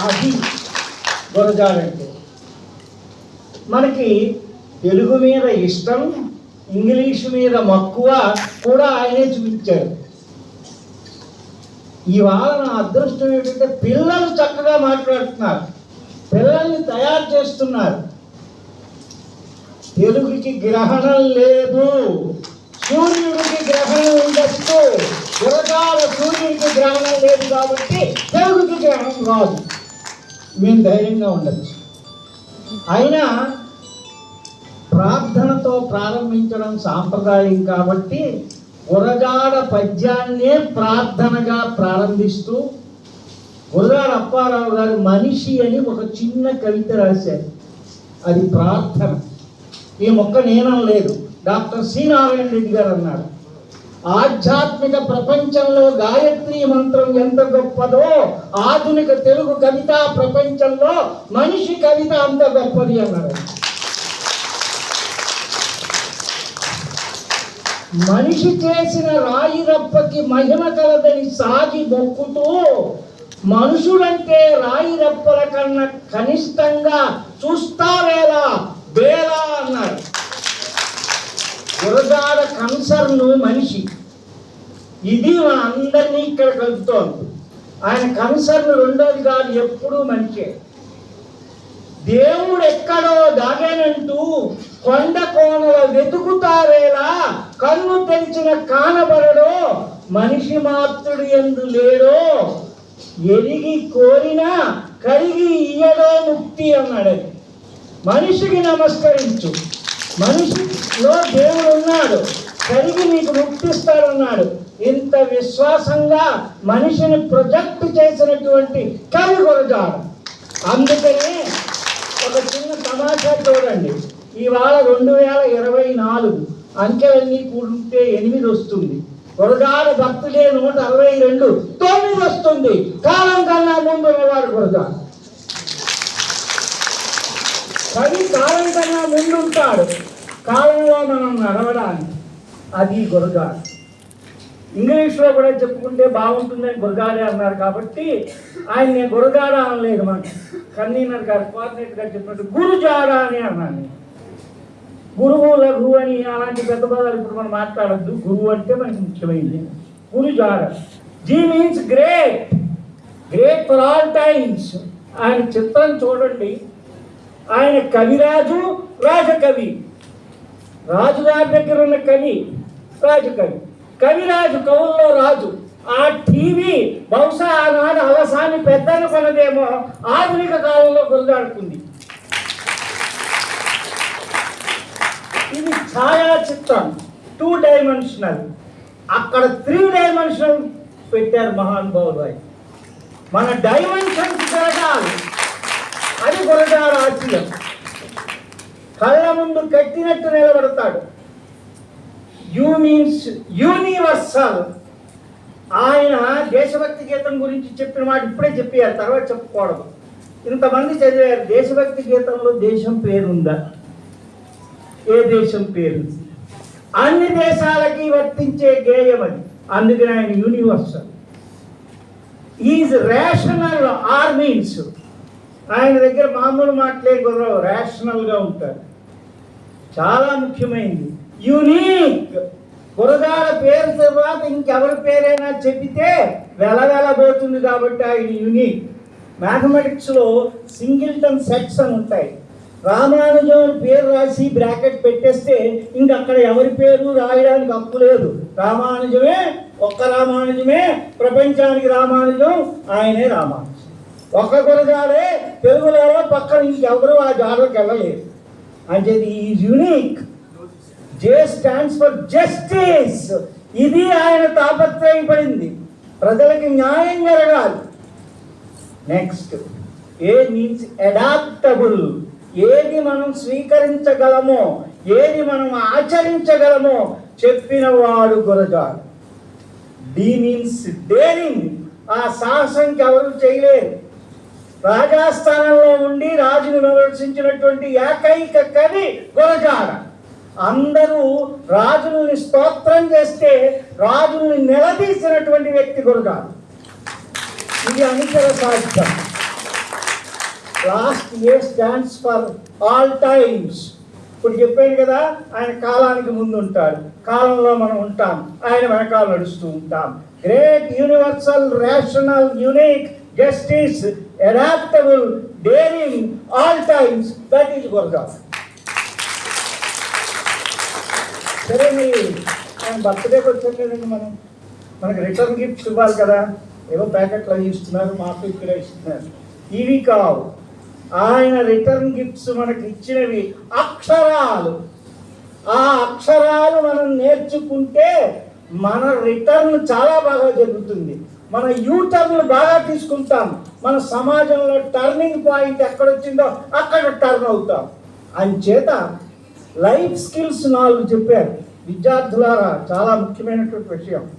అది గురజాడంటే మనకి తెలుగు మీద ఇష్టం ఇంగ్లీష్ మీద మక్కువ కూడా ఆయనే చూపించారు ఇవాళ నా అదృష్టం ఏంటంటే పిల్లలు చక్కగా మాట్లాడుతున్నారు పిల్లల్ని తయారు చేస్తున్నారు. తెలుగుకి గ్రహణం లేదు సూర్యుడికి గ్రహణం ఉండొచ్చు గురకాల సూర్యుడికి గ్రహణం లేదు కాబట్టి తెలుగుకి గ్రహణం రాదు. మేము ధైర్యంగా ఉండొచ్చు. అయినా ప్రార్థనతో ప్రారంభించడం సాంప్రదాయం కాబట్టి ఉరగాడ పద్యాన్నే ప్రార్థనగా ప్రారంభిస్తూ ఉరగాడ అప్పారావు గారు మనిషి అని ఒక చిన్న కవిత రాశారు. అది ప్రార్థన. ఈ మొక్క నేనం లేదు. డాక్టర్ సి నారాయణ రెడ్డి గారు అన్నారు. ఆధ్యాత్మిక ప్రపంచంలో గాయత్రి మంత్రం ఎంత గొప్పదో ఆధునిక తెలుగు కవిత ప్రపంచంలో మనిషి కవిత అంత గొప్పది అన్నారు. మనిషి చేసిన రాయి రప్పకి మహిమ కలదని సాగి మొక్కుతూ మనుషుడంటే రాయి రప్పల కన్నా కనిష్టంగా చూస్తావేలా? బేలా అన్నారు. గురజాడ కన్సర్ను మనిషి ఇది మన అందరినీ ఇక్కడ కలుపుతోంది. ఆయన కన్సర్న్ రెండోది కాదు ఎప్పుడూ మనిషే దేవుడు ఎక్కడో దాగేనంటూ కొండ కోనల వెతుకుతారేలా కన్ను తెరిచిన కానబడడో మనిషి మాత్రుడు ఎందు లేడో ఎరిగి కోరినా కరిగి ఇయ్యడో ముక్తి అన్నాడు మనిషికి నమస్కరించు. మనిషిలో దేవుడు ఉన్నాడు. కరిగి నీకు ముక్తిస్తాడన్నాడు. ఇంత విశ్వాసంగా మనిషిని ప్రొజెక్ట్ చేసినటువంటి కవి గురజాడు. అందుకనే ఒక చిన్న తమాషా చూడండి. ఇవాళ రెండు వేల ఇరవై నాలుగు అంకెలన్నీ కూడితే ఎనిమిది వస్తుంది. గురజాడ భక్తులే నూట అరవై రెండు తొమ్మిది వస్తుంది. కాలం కన్నా ముందు ఉన్నవాడు గురజాడు. కవి కాలం కన్నా ముందు ఉంటాడు కాలంలో మనం నడవడానికి అది గురజాడు. ఇంగ్లీష్లో కూడా చెప్పుకుంటే బాగుంటుందని గురగారే అన్నారు కాబట్టి ఆయన నేను గురగాడ అనలేదు మనకి. కన్వీనర్ గారు కోఆర్డినేటర్ గారు చెప్పినట్టు గురుజారా అని అన్నాను గురువు లఘు అని అలాంటి పెద్ద పదాలు ఇప్పుడు మనం మాట్లాడద్దు. గురువు అంటే మనకి ముఖ్యమైనది. గురుజారా. G means great. Great for all times. ఆయన చిత్రం చూడండి. ఆయన కవిరాజు రాజకవి. రాజుగారి దగ్గర ఉన్న కవి రాజకవి. కవిరాజు కవుల్లో రాజు. ఆ టీవీ బహుశా ఆనాడు అవసాన్ని పెద్దలు కొనదేమో ఆధునిక కాలంలో గురదాడుతుంది ఇది ఛాయాచిత్రం టూ డైమెన్షనల్. అక్కడ త్రీ డైమెన్షనల్ పెట్టారు మహానుభావులు అయి మన డైమెన్షన్స్ పెరగాలి అది గురజాడ ఆశయం కళ్ళ ముందు కట్టినట్టు నిలబడతాడు. యూ మీన్స్ యూనివర్సల్ ఆయన దేశభక్తి గీతం గురించి చెప్పిన మాట ఇప్పుడే చెప్పారు తర్వాత చెప్పుకోవడం ఇంతమంది చదివారు దేశభక్తి గీతంలో దేశం పేరుందా? ఏ దేశం పేరు? అన్ని దేశాలకి వర్తించే గేయం అది. అందుకని ఆయన universal is rational R means ఆయన దగ్గర మామూలు మాటలే గుర్రం రేషనల్గా ఉంటారు చాలా ముఖ్యమైనది. యూనిక్ గురగాల పేరు తర్వాత ఇంకెవరి పేరైనా చెప్పితే వెలవెలబోతుంది కాబట్టి ఆయన యూనిక్ మ్యాథమెటిక్స్లో సింగిల్టన్ సెట్స్ అని ఉంటాయి. రామానుజం అని పేరు రాసి బ్రాకెట్ పెట్టేస్తే ఇంక అక్కడ ఎవరి పేరు రాయడానికి హక్కు లేదు. రామానుజమే ఒక్క రామానుజమే ప్రపంచానికి రామానుజం ఆయనే రామానుజం. ఒక్క గురజాలే తెలుగులో పక్కన ఇంకెవరు ఆ జాగ్రత్తకి వెళ్ళలేదు. అంటే is unique J stands for justice ఇది ఆయన తాపత్రయపడింది. ప్రజలకి న్యాయం జరగాలి. నెక్స్ట్ ఏ మీన్స్ అడాప్టబుల్ ఏది మనం స్వీకరించగలమో ఏది మనం ఆచరించగలమో చెప్పిన వాడు గురజాడు. డి మీన్స్ డేరింగ్ ఆ సాహసంకి ఎవరు చేయలేరు. రాజాస్థానంలో ఉండి రాజును విమర్శించినటువంటి ఏకైక కవి గురజాడ. అందరూ రాజుల్ని స్తోత్రం చేస్తే రాజుల్ని నిలదీసినటువంటి వ్యక్తి గురజాడ ఇది అనితర సాధ్యం last A stands for all times ఇప్పుడు చెప్పాను కదా ఆయన కాలానికి ముందు ఉంటాడు. కాలంలో మనం ఉంటాం. ఆయన వెనకాల నడుస్తూ ఉంటాం. Great universal rational unique justice adaptable daring all times that is గురజాస్ సరే మీ ఆయన బర్త్డేకి వచ్చాం కదండి మనం మనకి రిటర్న్ గిఫ్ట్స్ ఇవ్వాలి కదా. ఏవో ప్యాకెట్లు అవి ఇస్తున్నారు మాకు ఇక్కడ ఇస్తున్నారు. ఇవి కావు. ఆయన రిటర్న్ గిఫ్ట్స్ మనకి ఇచ్చినవి అక్షరాలు. ఆ అక్షరాలు మనం నేర్చుకుంటే మన రిటర్న్ చాలా బాగా జరుగుతుంది. మన యూటర్న్లు బాగా తీసుకుంటాం. మన సమాజంలో టర్నింగ్ పాయింట్ ఎక్కడ వచ్చిందో అక్కడ టర్న్ అవుతాం. అంచేత లైఫ్ స్కిల్స్ నాలుగు చెప్పారు. విద్యార్థులారా చాలా ముఖ్యమైనటువంటి విషయం.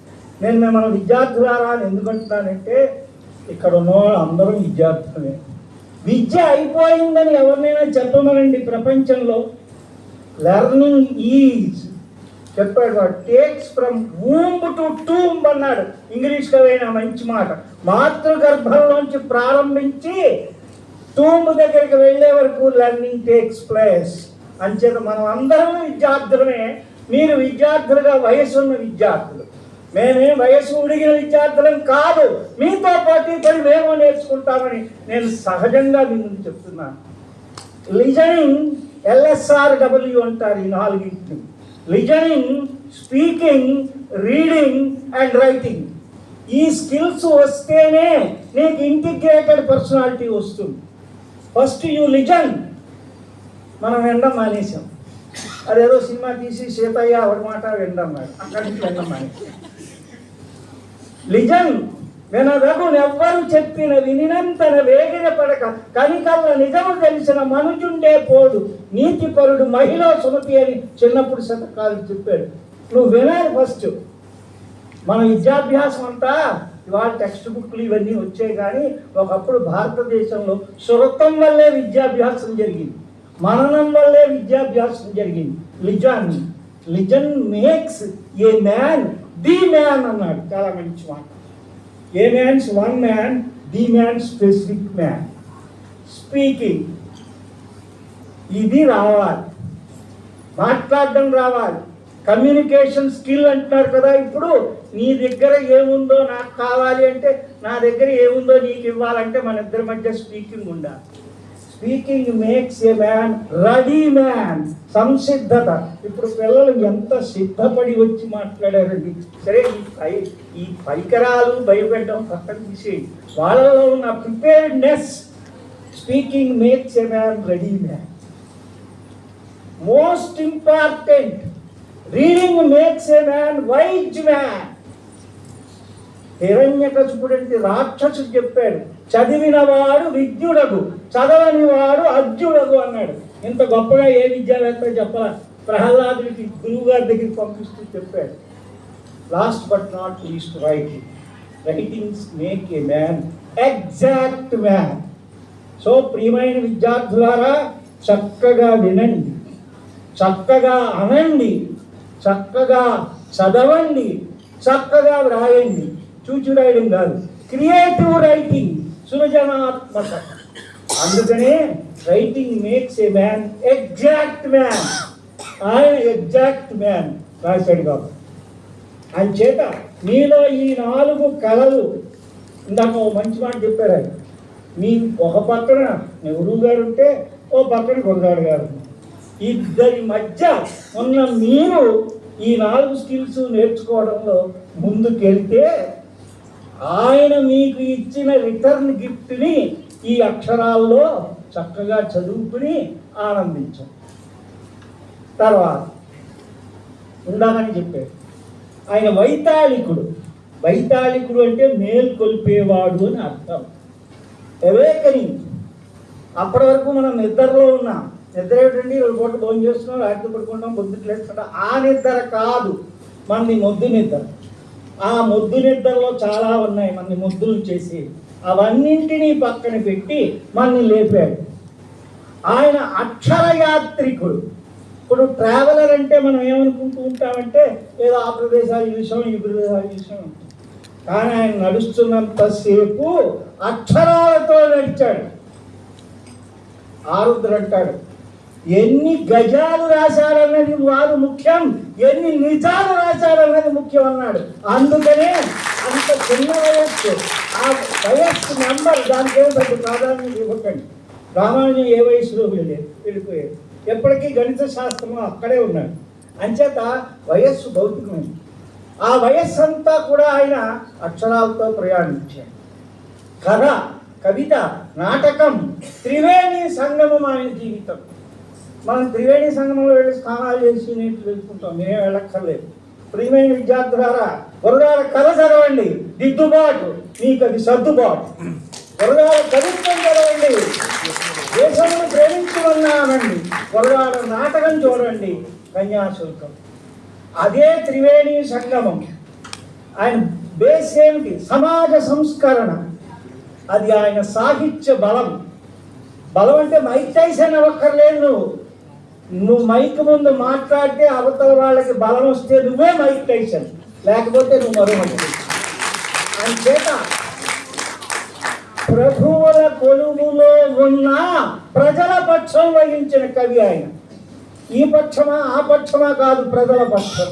నేను మిమ్మల్ని విద్యార్థులారా అని ఎందుకు అంటున్నానంటే ఇక్కడ ఉన్న వాళ్ళు అందరం విద్యార్థులే విద్య అయిపోయిందని ఎవరినైనా చెప్పమనండి ప్రపంచంలో. లెర్నింగ్ ఈజ్ చెప్పాడు వాడు takes from womb to tomb అన్నాడు. ఇంగ్లీష్ కవైనా మంచి మాట. మాతృగర్భంలోంచి ప్రారంభించి టూంబ్ దగ్గరికి వెళ్ళే వరకు లెర్నింగ్ టేక్స్ ప్లేస్ అంచేత మనం అందరం విద్యార్థులమే మీరు విద్యార్థులుగా వయసు ఉన్న విద్యార్థులు. మేమే వయసు ఉడిగిన విద్యార్థులం కాదు మీతో పాటు పని మేము నేర్చుకుంటామని నేను సహజంగా మీ ముందు చెప్తున్నాను. లిజనింగ్ ఎల్ఎస్ఆర్ డబ్ల్యూ అంటారు ఈ నాలుగింటిని. Listening speaking reading and writing. ఈ స్కిల్స్ వస్తేనే నీకు ఇంటిగ్రేటెడ్ పర్సనాలిటీ వస్తుంది. ఫస్ట్ యూ లిజన్ మనం వినడం మానేసాం అదేదో సినిమా తీసి సీతయ్య ఒక మాట వినడం మరి అక్కడి నుంచి వినడం మానేసాం లిజన్ వినదగు ఎవ్వరు చెప్పిన వినినంతన వేగిన పడక కనికల్ల నిజము తెలిసిన మనుజుండే పోడు నీతిపరుడు మహిళ సుమతి అని చిన్నప్పుడు శతకాలు చెప్పాడు. నువ్వు వినాలి ఫస్ట్. మన విద్యాభ్యాసం అంతా ఇవాళ టెక్స్ట్ బుక్లు ఇవన్నీ వచ్చాయి కానీ ఒకప్పుడు భారతదేశంలో సురతం వల్లే విద్యాభ్యాసం జరిగింది. మననం వల్లే విద్యాభ్యాసం జరిగింది. Listen listen makes a man the man అన్నాడు. చాలా మంచి మాట. A man's? One man the man specific man. Speaking. ఇది రావాలి. మాట్లాడడం రావాలి. కమ్యూనికేషన్ స్కిల్ అంటున్నారు కదా ఇప్పుడు. నీ దగ్గర ఏముందో నాకు కావాలి అంటే నా దగ్గర ఏముందో నీకు ఇవ్వాలంటే మన ఇద్దరి మధ్య స్పీకింగ్ ఉండాలి. Speaking makes a man ready man సంసిద్ధత. ఇప్పుడు పిల్లలు ఎంత సిద్ధపడి వచ్చి మాట్లాడారండి సరే ఈ పై ఈ పరికరాలు భయపెట్టడం పక్కన తీసేయండి. వాళ్ళలో ఉన్న preparedness speaking makes a man ready man most important reading makes a man wise man హిరణ్యకశిపుడంటే రాక్షసుడు చెప్పాడు. చదివినవాడు విద్యుడగు చదవని వాడు అర్జుడగు అన్నాడు. ఇంత గొప్పగా ఏ విద్యావేత్త చెప్పాల? ప్రహ్లాదుడికి గురువు గారి దగ్గరికి పంపిస్తూ చెప్పాడు. Last but not least writing writings make a man exact man so ప్రియమైన విద్యార్థులారా చక్కగా వినండి. చక్కగా అనండి. చక్కగా చదవండి. చక్కగా వ్రాయండి. చూచి రాయడం కాదు. క్రియేటివ్ రైటింగ్ సృజనాత్మక. అందుకనే writing makes a man exact man ఆయన ఎగ్జాక్ట్ మ్యాన్ రాశాడు కాబట్టి ఆయన చేత మీలో ఈ నాలుగు కళలు ఇందాక ఓ మంచి మాట చెప్పారు ఆయన. మీ ఒక పక్కన నెహ్రూ గారు ఉంటే ఓ పక్కన గురగాడు గారు ఇద్దరి మధ్య ఉన్న మీరు ఈ నాలుగు స్కిల్స్ నేర్చుకోవడంలో ముందుకెళ్తే ఆయన మీకు ఇచ్చిన రిటర్న్ గిఫ్ట్ని ఈ అక్షరాల్లో చక్కగా చదువుకుని ఆనందించాం. తర్వాత ఉండాలని చెప్పారు ఆయన వైతాళికుడు. వైతాళికుడు అంటే మేల్కొల్పేవాడు అని అర్థం. అవేకనింగ్ అప్పటి వరకు మనం నిద్రలో ఉన్నాం. నిద్ర ఏమిటండి రెండు పూట భోజనం చేస్తున్నాం రాత్రి పడుకుంటాం పొద్దుట్లు వేసుకుంటాం ఆ నిద్ర కాదు మనది మొద్దు నిద్ర. ఆ మొద్దు నిద్రలో చాలా ఉన్నాయి మనని మొద్దులు చేసి అవన్నింటినీ పక్కన పెట్టి మనల్ని లేపాడు. ఆయన అక్షర యాత్రికుడు ఇప్పుడు ట్రావెలర్ అంటే మనం ఏమనుకుంటూ ఉంటామంటే ఏదో ఆ ప్రదేశాలు చూసాం ఈ ప్రదేశాలు చూసాం. కానీ ఆయన నడుస్తున్నంతసేపు అక్షరాలతో నడిచాడు. ఆరుద్ర అంటాడు ఎన్ని గజాలు రాశారన్నది వారు ముఖ్యం ఎన్ని నిజాలు రాశారన్నది ముఖ్యం అన్నాడు. అందుకనే అంత చిన్న వయస్సు ఆ వయస్సు నెంబర్ దానికి ఏమి పెద్ద ప్రాధాన్యత ఇవ్వకండి. రామానుజం ఏ వయసులో వెళ్ళాడు వెళ్ళిపోయాడు? ఎప్పటికీ గణిత శాస్త్రము అక్కడే ఉన్నాడు. అంచేత వయస్సు భౌతికమైంది. ఆ వయస్సు అంతా కూడా ఆయన అక్షరాలతో ప్రయాణించాడు. కథ కవిత నాటకం త్రివేణి సంగమం ఆయన జీవితం. మనం త్రివేణి సంగమంలో వెళ్ళి స్నానాలు చేసి నీళ్ళు తెలుసుకుంటాం మేము వెళ్ళక్కర్లేదు. ప్రియమైన విద్యార్థులారా వరదాల కథ చదవండి. దిద్దుబాటు. మీకు అది సర్దుబాటు. వరదాల కవిత్వం చదవండి. దేశమును ప్రేమించమన్నానండి వరదాల నాటకం చూడండి. కన్యాశుల్కం. అదే త్రివేణి సంగమం. ఆయన బేస్ ఏమిటి? సమాజ సంస్కరణ. అది ఆయన సాహిత్య బలం. బలం అంటే మైక్ టైసన్ అవ్వక్కర్లేదు నువ్వు నువ్వు మైక్ ముందు మాట్లాడితే అవతల వాళ్ళకి బలం వస్తే నువ్వే మైక్ టైసన్ లేకపోతే నువ్వు మరో మనిషి అంచేత ప్రభువుల కొలువులో ఉన్న ప్రజల పక్షం వహించిన కవి ఆయన. ఈ పక్షమా ఆ పక్షమా కాదు ప్రజల పక్షం.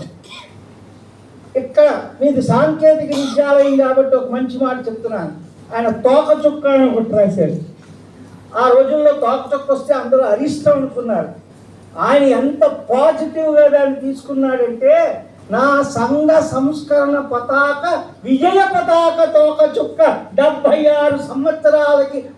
ఇక్కడ మీది సాంకేతిక విద్యాలయం కాబట్టి ఒక మంచి మాట చెప్తున్నాను. ఆయన తోక చుక్క అని ఒకటి రాశారు ఆ రోజుల్లో తోక చుక్క వస్తే అందరూ అరిష్టం అనుకున్నారు. ఆయన ఎంత పాజిటివ్గా దాన్ని తీసుకున్నాడంటే నా సంఘ సంస్కరణ పతాక విజయ పతాక తోక చుక్క డెబ్బై ఆరు సంవత్సరాలకి